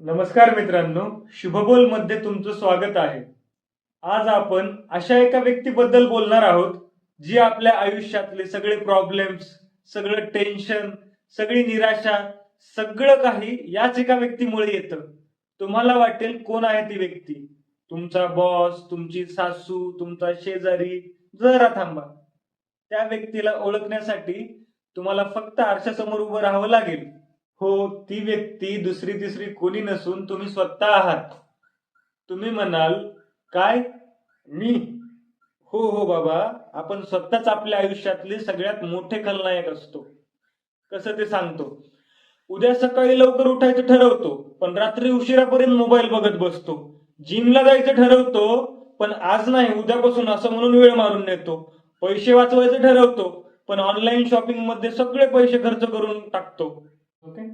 नमस्कार मित्रांनो शुभबोलमध्ये तुमचं स्वागत आहे. आज आपण अशा एका व्यक्तीबद्दल बोलणार आहोत जी आपल्या आयुष्यातले सगळे प्रॉब्लेम्स सगळं टेन्शन सगळी निराशा सगळं काही याच एका व्यक्तीमुळे येतं. तुम्हाला वाटेल कोण आहे ती व्यक्ती? तुमचा बॉस तुमची सासू तुमचा शेजारी जरा थांबा. त्या व्यक्तीला ओळखण्यासाठी तुम्हाला फक्त आरशासमोर उभं राहावं लागेल. हो ती व्यक्ती दुसरी तिसरी कोणी नसून तुम्ही स्वतः आहात. तुम्ही म्हणाल काय? मी? हो हो बाबा आपण स्वतःच आपल्या आयुष्यातले सगळ्यात मोठे खलनायक असतो. कसं ते सांगतो? उद्या सकाळी लवकर उठायचं ठरवतो पण रात्री उशिरापर्यंत मोबाईल बघत बसतो. जिमला जायचं ठरवतो पण आज नाही उद्यापासून असं म्हणून वेळ मारून नेतो. पैसे वाचवायचं ठरवतो पण ऑनलाईन शॉपिंगमध्ये सगळे पैसे खर्च करून टाकतो. ओके?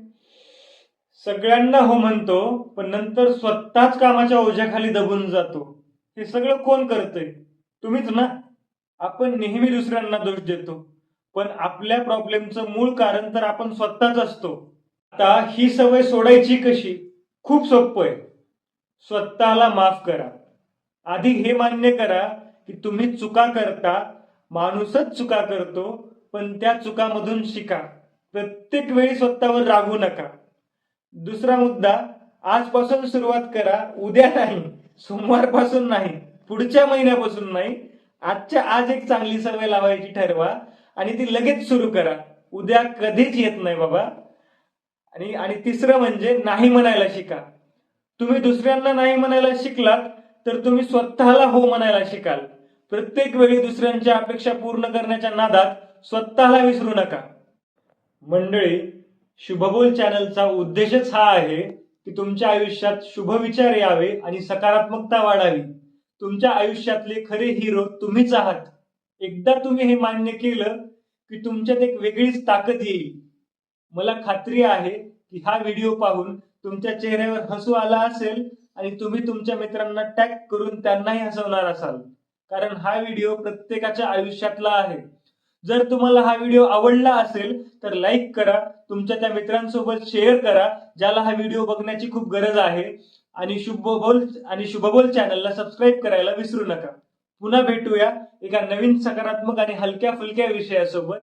सगळ्यांना हो म्हणतो पण नंतर स्वतःच कामाच्या ओझ्याखाली दबून जातो. हे सगळं कोण करतंय? तुम्हीच ना? आपण नेहमी दुसऱ्यांना दोष देतो. पण आपल्या प्रॉब्लेमचं मूळ कारण तर आपण स्वतःच असतो. आता ही सवय सोडायची कशी? खूप सोपं आहे. स्वतःला माफ करा. आधी हे मान्य करा की तुम्ही चुका करता माणूसच चुका करतो पण त्या चुकामधून शिका. प्रत्येक वेळी स्वतःवर रागू नका. दुसरा मुद्दा आजपासून सुरुवात करा उद्या नाही सोमवारपासून नाही पुढच्या महिन्यापासून नाही. आजच्या आज एक चांगली सवय लावायची ठरवा आणि ती लगेच सुरू करा. उद्या कधीच येत नाही बाबा. आणि आणि तिसरं म्हणजे नाही म्हणायला शिका. तुम्ही दुसऱ्यांना नाही म्हणायला शिकलात तर तुम्ही स्वतःला हो म्हणायला शिकाल. प्रत्येक वेळी दुसऱ्यांच्या अपेक्षा पूर्ण करण्याच्या नादात स्वतःला विसरू नका. मंडळी शुभबोल चॅनलचा उद्देशच हा आहे की तुमच्या आयुष्यात शुभ विचार यावे आणि सकारात्मकता वाढावी. तुमच्या आयुष्यातले खरे हिरो तुम्हीच आहात. एकदा तुम्ही हे मान्य केलं की तुमच्यात एक वेगळीच ताकद येईल. मला खात्री आहे की हा व्हिडिओ पाहून तुमच्या चेहऱ्यावर हसू आला असेल आणि तुम्ही तुमच्या मित्रांना टॅग करून त्यांनाही हसवणार असाल. कारण हा व्हिडिओ प्रत्येकाच्या आयुष्यातला आहे. जर तुम्हाला हा व्हिडिओ आवडला असेल तर लाईक करा तुमच्या त्या मित्रांसोबत शेअर करा ज्याला हा व्हिडिओ बघण्याची खूप गरज आहे. आणि शुभबोल आणि शुभबोल चॅनलला सबस्क्राईब करायला विसरू नका. पुन्हा भेटूया एका नवीन सकारात्मक आणि हलक्या फुलक्या विषयासोबत.